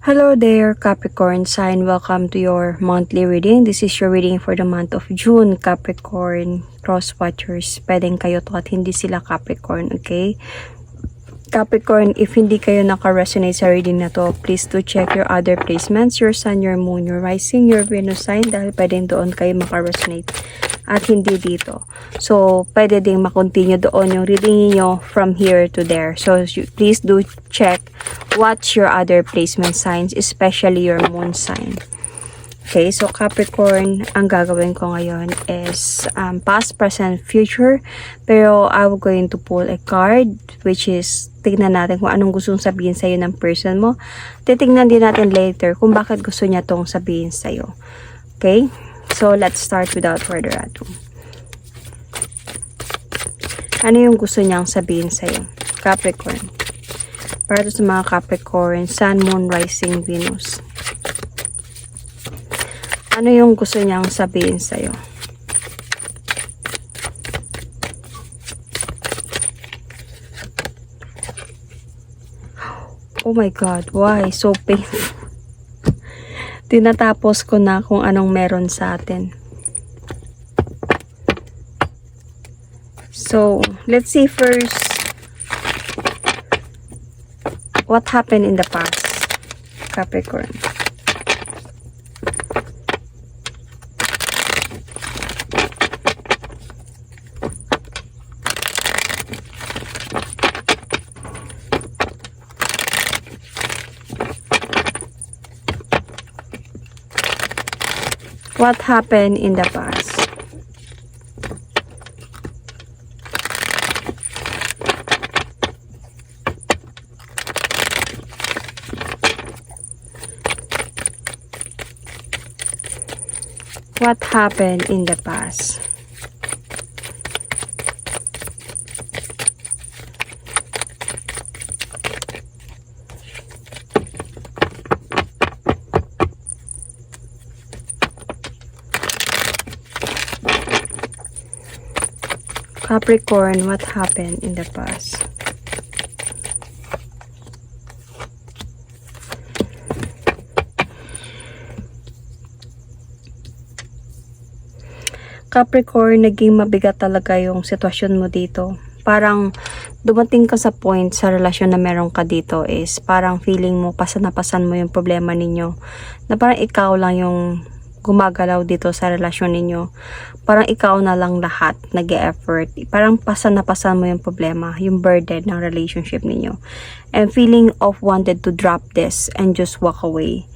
Hello there, Capricorn sign. Welcome to your monthly reading. This is your reading for the month of June, Capricorn. Cross watchers, pwedeng kayo to at hindi sila Capricorn, okay? Capricorn, if hindi kayo naka-resonate sa reading na to, please do check your other placements, your sun, your moon, your rising, your Venus sign, dahil pwedeng doon kayo maka-resonate at hindi dito. So, pwede ding makontinue doon yung reading niyo from here to there. So, please do check what's your other placement signs, especially your moon sign. Okay, so Capricorn, ang gagawin ko ngayon is um, past, present, future. Pero I will going to pull a card, which is, tignan natin kung anong gustong sabihin sa'yo ng person mo. Titignan din natin later kung bakit gusto niya tong sabihin sa'yo. Okay? So, let's start without further ado. Ano yung gusto niyang sabihin sa'yo? Capricorn. Para sa mga Capricorn, Sun, Moon, Rising, Venus. Ano yung gusto niyang sabihin sa'yo? Oh my God, why? So painful. Tinatapos ko na kung anong meron sa atin. So, let's see first what happened in the past, Capricorn. What happened in the past? What happened in the past? Capricorn, what happened in the past? Capricorn, naging mabigat talaga yung sitwasyon mo dito. Parang dumating ka sa point sa relasyon na meron ka dito is parang feeling mo pasan-pasan mo yung problema ninyo. Na parang ikaw lang yung gumagalaw dito sa relasyon ninyo. Parang ikaw na lang lahat nag effort Parang pasan-pasan mo yung problema, yung burden ng relationship ninyo. And feeling of wanted to drop this and just walk away.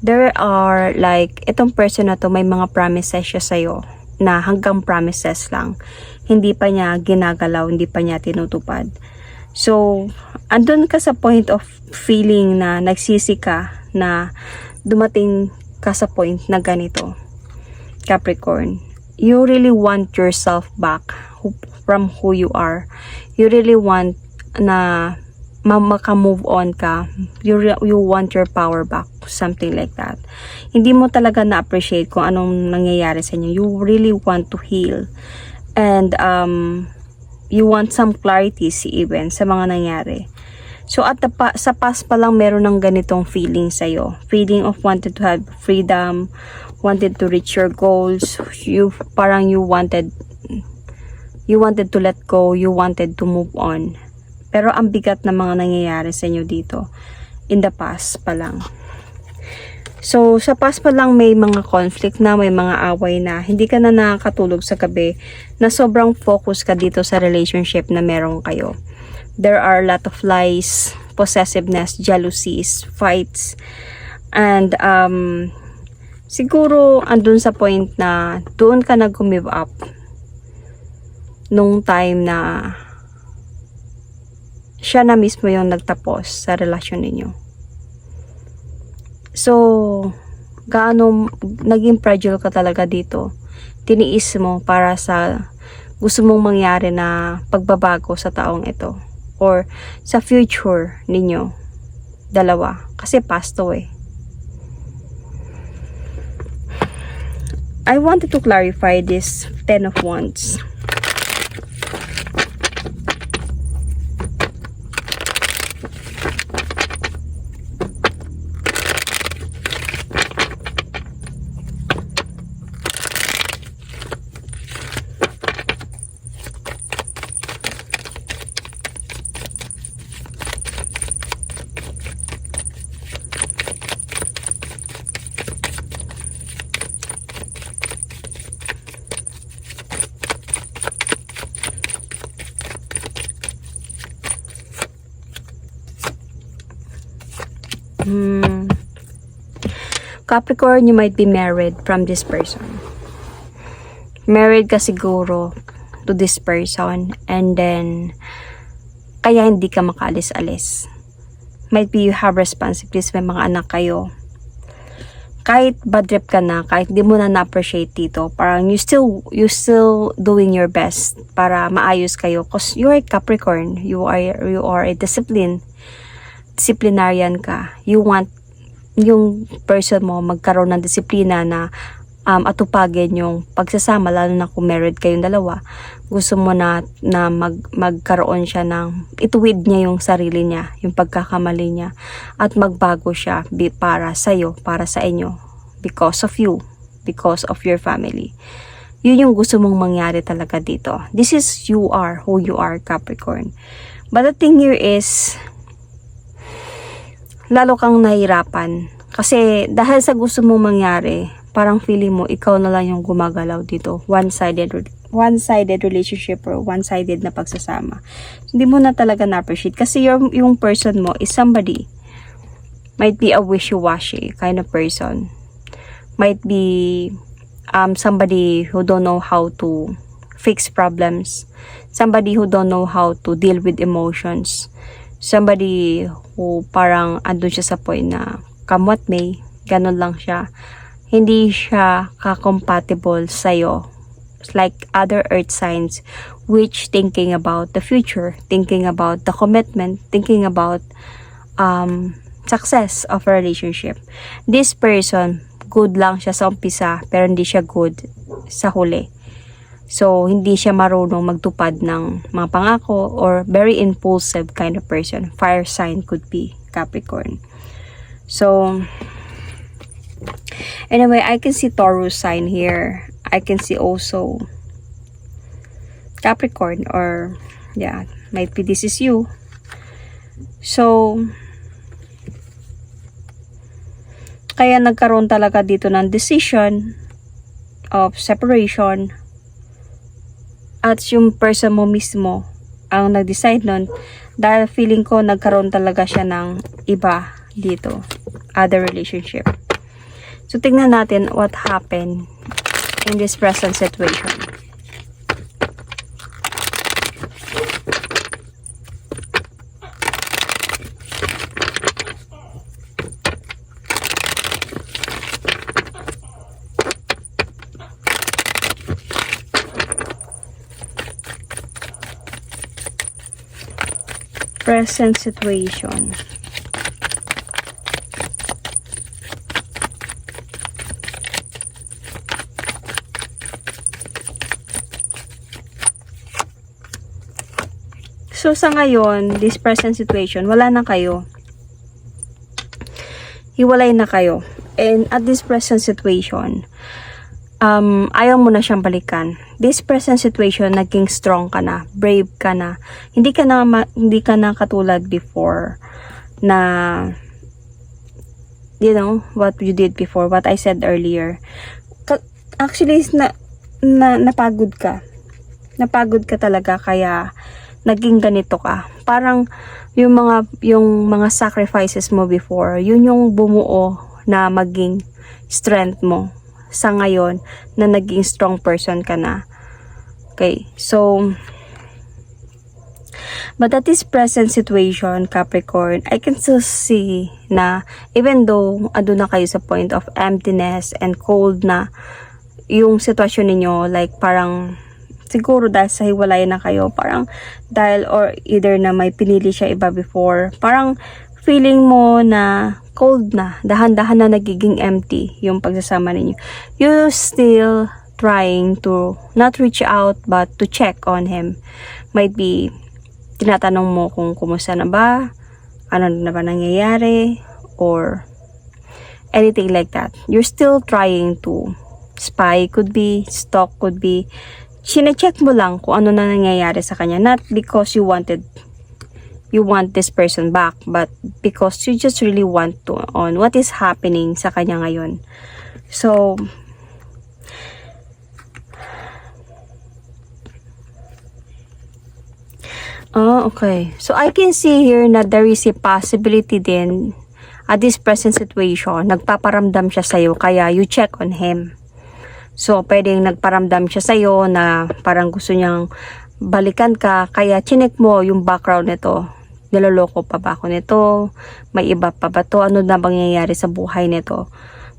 There are like, itong person na to may mga promises siya sa'yo na hanggang promises lang. Hindi pa niya ginagalaw, hindi pa niya tinutupad. So, andun ka sa point of feeling na nagsisi ka na dumating ka sa point na ganito. Capricorn, you really want yourself back from who you are. You really want na ma- maka-move on ka. You, you want your power back. Something like that. Hindi mo talaga na-appreciate kung anong nangyayari sa inyo. You really want to heal. And um, you want some clarity even sa mga nangyari. So at the pa- sa past pa lang meron ng ganitong feeling sa'yo. Feeling of wanted to have freedom, wanted to reach your goals. You parang you wanted you wanted to let go, you wanted to move on. Pero ang bigat ng mga nangyayari sa inyo dito in the past pa lang. So, sa past pa lang may mga conflict na, may mga away na, hindi ka na nakakatulog sa gabi, na sobrang focus ka dito sa relationship na meron kayo. There are a lot of lies, possessiveness, jealousies, fights, and um, siguro andun sa point na doon ka nag-give up nung time na siya na mismo yung nagtapos sa relasyon ninyo. So, gaano naging fragile ka talaga dito. Tiniis mo para sa gusto mong mangyari na pagbabago sa taong ito or sa future ninyo dalawa kasi past to eh. I wanted to clarify this 10 of wands. Capricorn, you might be married from this person. Married ka siguro to this person and then kaya hindi ka makaalis-alis. Might be you have responsibilities, may mga anak kayo. Kahit bad trip ka na, kahit di mo na na-appreciate dito, parang you still, you still doing your best para maayos kayo. Cause you are Capricorn, you are, you are a discipline, disciplinarian ka. You want yung person mo magkaroon ng disiplina na um, atupagin yung pagsasama lalo na kung married kayong dalawa gusto mo na na mag, magkaroon siya ng ituwid niya yung sarili niya yung pagkakamali niya at magbago siya para sa iyo para sa inyo because of you because of your family. Yun yung gusto mong mangyari talaga dito. This is you are who you are Capricorn. But the thing here is lalo kang nahirapan. Kasi dahil sa gusto mong mangyari, parang feeling mo ikaw na lang yung gumagalaw dito. One-sided one-sided relationship or one-sided na pagsasama. Hindi mo na talaga na-appreciate kasi yung, yung person mo is somebody might be a wishy-washy kind of person. Might be um, somebody who don't know how to fix problems. Somebody who don't know how to deal with emotions somebody who parang andun siya sa point na kamot may, ganun lang siya. Hindi siya ka-compatible sa'yo. It's like other earth signs which thinking about the future, thinking about the commitment, thinking about um, success of a relationship. This person, good lang siya sa umpisa, pero hindi siya good sa huli. So, hindi siya marunong magtupad ng mga pangako or very impulsive kind of person. Fire sign could be Capricorn. So, anyway, I can see Taurus sign here. I can see also Capricorn or yeah, might be this is you. So, kaya nagkaroon talaga dito ng decision of separation at yung person mo mismo ang nag-decide nun dahil feeling ko nagkaroon talaga siya ng iba dito other relationship. So tingnan natin what happened in this present situation present situation So sa ngayon, this present situation, wala na kayo. Hiwalay na kayo. And at this present situation, um, ayaw mo na siyang balikan. This present situation, naging strong ka na, brave ka na. Hindi ka na, ma- hindi ka na katulad before na, you know, what you did before, what I said earlier. Actually, na, na, napagod ka. Napagod ka talaga, kaya, naging ganito ka. Parang, yung mga, yung mga sacrifices mo before, yun yung bumuo na maging strength mo sa ngayon na naging strong person ka na. Okay, so, but at this present situation, Capricorn, I can still see na even though ando na kayo sa point of emptiness and cold na yung sitwasyon ninyo, like parang siguro dahil sa hiwalay na kayo, parang dahil or either na may pinili siya iba before, parang feeling mo na cold na, dahan-dahan na nagiging empty yung pagsasama ninyo. You still trying to not reach out but to check on him. Might be tinatanong mo kung kumusta na ba, ano na ba nangyayari, or anything like that. You're still trying to spy, could be, stalk, could be, sine-check mo lang kung ano na nangyayari sa kanya. Not because you wanted you want this person back but because you just really want to on what is happening sa kanya ngayon so Oh, okay. So, I can see here na there is a possibility din at this present situation, nagpaparamdam siya sa'yo, kaya you check on him. So, pwedeng nagparamdam siya sa'yo na parang gusto niyang balikan ka, kaya chinek mo yung background nito. Niloloko pa ba ako nito? May iba pa ba to? Ano na bang nangyayari sa buhay nito?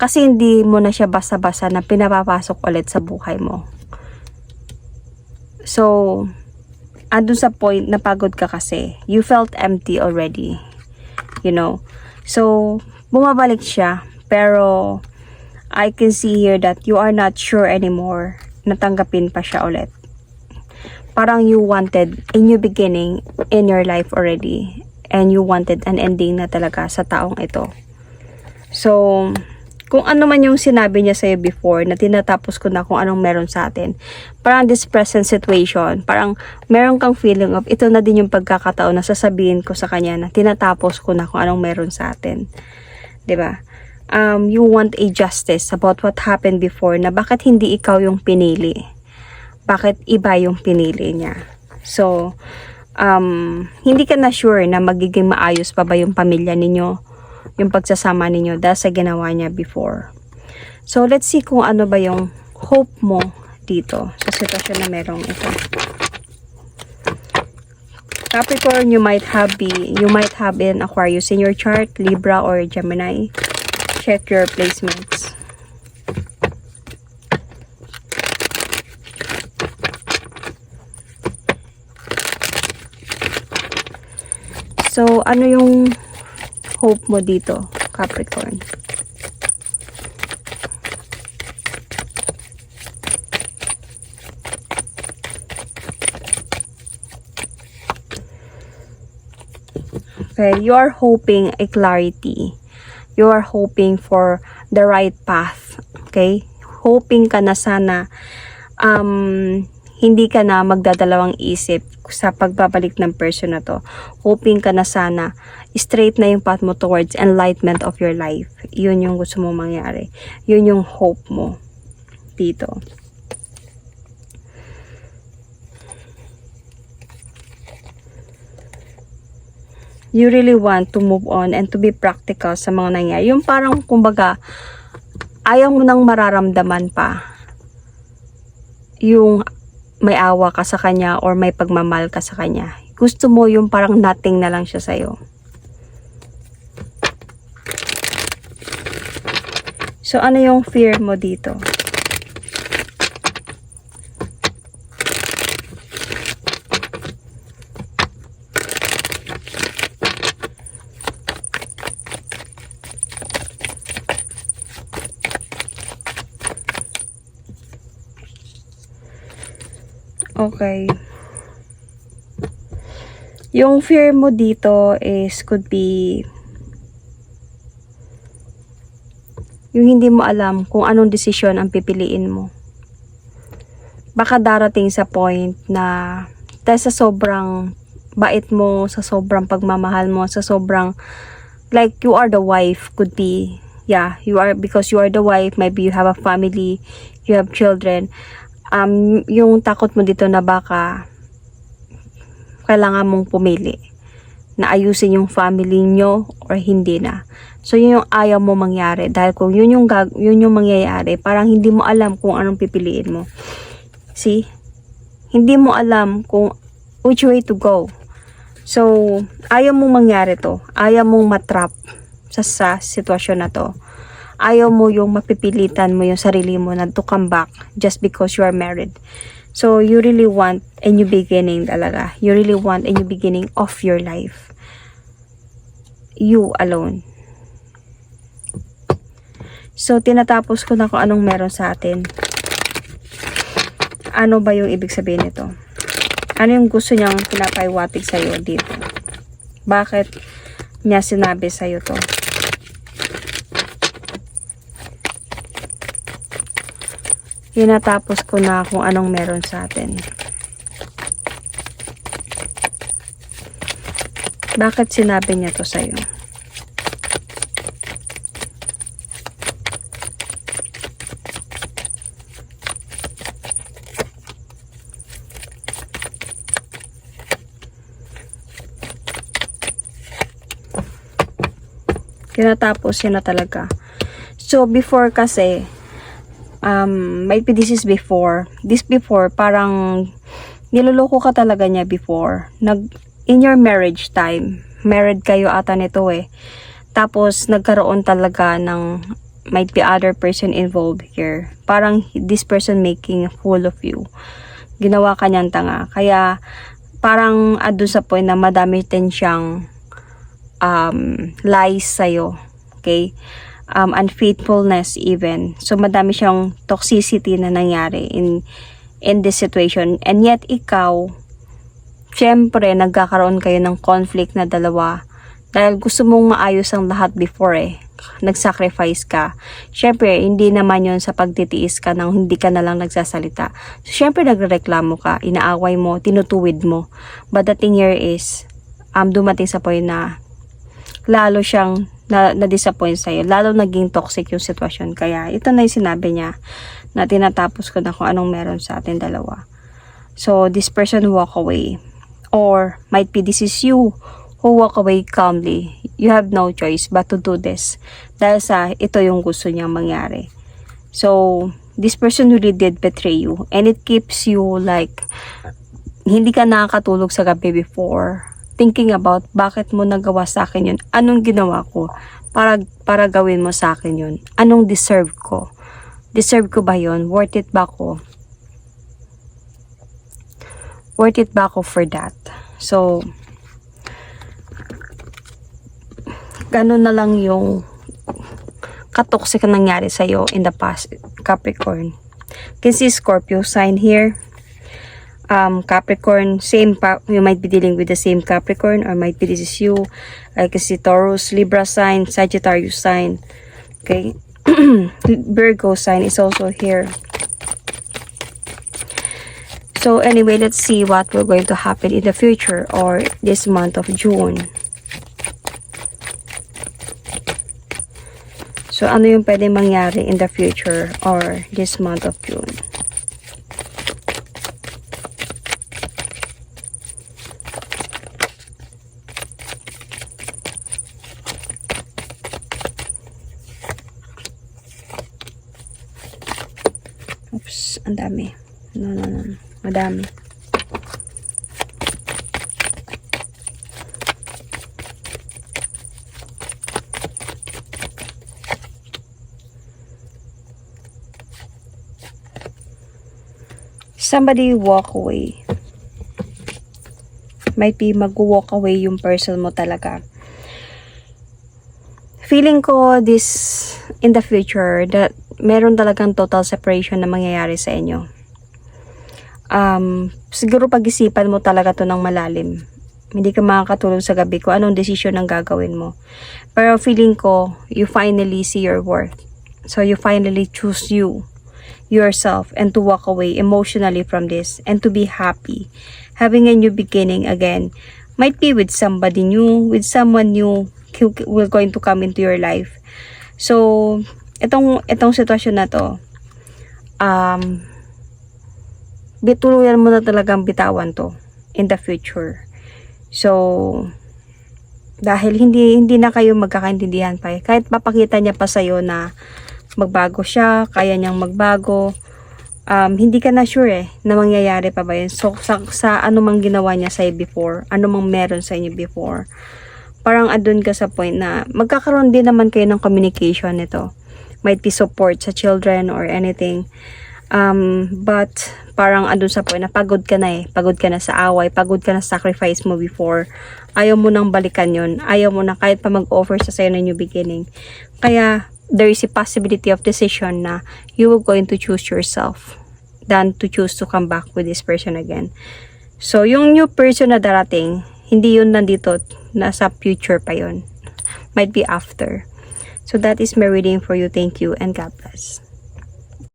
Kasi hindi mo na siya basa-basa na pinapapasok ulit sa buhay mo. So, andun sa point na pagod ka kasi. You felt empty already. You know? So, bumabalik siya. Pero, I can see here that you are not sure anymore. Natanggapin pa siya ulit. Parang you wanted a new beginning in your life already. And you wanted an ending na talaga sa taong ito. So, kung ano man yung sinabi niya sa'yo before na tinatapos ko na kung anong meron sa atin. Parang this present situation, parang meron kang feeling of ito na din yung pagkakataon na sasabihin ko sa kanya na tinatapos ko na kung anong meron sa atin. ba? Um, you want a justice about what happened before na bakit hindi ikaw yung pinili. Bakit iba yung pinili niya. So, um, hindi ka na sure na magiging maayos pa ba yung pamilya ninyo yung pagsasama ninyo dahil sa ginawa niya before. So, let's see kung ano ba yung hope mo dito sa sitwasyon na merong ito. Capricorn, you might have be, you might have an Aquarius in your chart, Libra or Gemini. Check your placements. Ano yung hope mo dito, Capricorn? Okay, you are hoping a clarity. You are hoping for the right path. Okay? Hoping ka na sana um, hindi ka na magdadalawang isip sa pagbabalik ng person na to. Hoping ka na sana straight na yung path mo towards enlightenment of your life. Yun yung gusto mo mangyari. Yun yung hope mo dito. You really want to move on and to be practical sa mga nangyari. Yung parang, kumbaga, ayaw mo nang mararamdaman pa yung may awa ka sa kanya or may pagmamahal ka sa kanya. Gusto mo yung parang nothing na lang siya sa'yo. So, ano yung fear mo dito? Okay. Yung fear mo dito is could be yung hindi mo alam kung anong desisyon ang pipiliin mo. Baka darating sa point na dahil sa sobrang bait mo, sa sobrang pagmamahal mo, sa sobrang like you are the wife could be yeah, you are because you are the wife, maybe you have a family, you have children. Um yung takot mo dito na baka kailangan mong pumili na ayusin yung family nyo or hindi na. So, yun yung ayaw mo mangyari. Dahil kung yun yung, gag yun yung mangyayari, parang hindi mo alam kung anong pipiliin mo. See? Hindi mo alam kung which way to go. So, ayaw mong mangyari to. Ayaw mong matrap sa, sa sitwasyon na to. Ayaw mo yung mapipilitan mo yung sarili mo na to come back just because you are married. So, you really want a new beginning talaga. You really want a new beginning of your life. You alone. So, tinatapos ko na kung anong meron sa atin. Ano ba yung ibig sabihin nito? Ano yung gusto niyang pinapaiwatig sa'yo dito? Bakit niya sinabi sa'yo to? Tinatapos ko na kung anong meron sa atin. Bakit sinabi niya to sa'yo? Tinatapos yun na talaga. So, before kasi, um, be this is before. This before, parang niloloko ka talaga niya before. Nag, in your marriage time, married kayo ata nito eh. Tapos, nagkaroon talaga ng might be other person involved here. Parang this person making a fool of you. Ginawa ka niyang tanga. Kaya, parang ado sa point na madami din siyang um, lies sa'yo. Okay? Um, unfaithfulness even. So, madami siyang toxicity na nangyari in in this situation. And yet, ikaw, syempre, nagkakaroon kayo ng conflict na dalawa. Dahil gusto mong maayos ang lahat before eh. Nag-sacrifice ka. Syempre, hindi naman yon sa pagtitiis ka nang hindi ka na lang nagsasalita. So, syempre, nagreklamo ka, inaaway mo, tinutuwid mo. But the thing here is, um, dumating sa point na lalo siyang na, na-disappoint sa'yo. Lalo naging toxic yung sitwasyon. Kaya, ito na yung sinabi niya na tinatapos ko na kung anong meron sa atin dalawa. So, this person walk away. Or, might be this is you who walk away calmly. You have no choice but to do this. Dahil sa ito yung gusto niyang mangyari. So, this person really did betray you. And it keeps you like, hindi ka nakakatulog sa gabi before. Thinking about, bakit mo nagawa sa akin yun? Anong ginawa ko? Para, para gawin mo sa akin yun? Anong deserve ko? Deserve ko ba yun? Worth it ba ko? Worth it ba ako for that? So, ganun na lang yung katoxic na nangyari sa'yo in the past, Capricorn. Can see Scorpio sign here. Um, Capricorn, same you might be dealing with the same Capricorn or might be this is you. I can see Taurus, Libra sign, Sagittarius sign. Okay. Virgo sign is also here. So anyway, let's see what will going to happen in the future or this month of June. So ano yung pwede mangyari in the future or this month of June? Oops, ang dami. No, no, no. no. Madami. Somebody walk away. Might be mag-walk away yung person mo talaga. Feeling ko this in the future that meron talagang total separation na mangyayari sa inyo um, siguro pag-isipan mo talaga to ng malalim. Hindi ka makakatulog sa gabi kung anong desisyon ang gagawin mo. Pero feeling ko, you finally see your worth. So you finally choose you, yourself, and to walk away emotionally from this and to be happy. Having a new beginning again. Might be with somebody new, with someone new who will going to come into your life. So, itong, itong sitwasyon na to, um, bituluyan mo na talagang bitawan to in the future. So, dahil hindi hindi na kayo magkakaintindihan pa eh. Kahit papakita niya pa sa'yo na magbago siya, kaya niyang magbago, um, hindi ka na sure eh na mangyayari pa ba yun. So, sa, sa ano mang ginawa niya sa'yo before, ano mang meron sa inyo before, parang adun ka sa point na magkakaroon din naman kayo ng communication nito. Might be support sa children or anything. Um, but parang andun sa point na pagod ka na eh. Pagod ka na sa away, pagod ka na sa sacrifice mo before. Ayaw mo nang balikan yon Ayaw mo na kahit pa mag-offer sa sa'yo na new beginning. Kaya there is a possibility of decision na you will going to choose yourself than to choose to come back with this person again. So, yung new person na darating, hindi yun nandito, nasa future pa yun. Might be after. So, that is my reading for you. Thank you and God bless.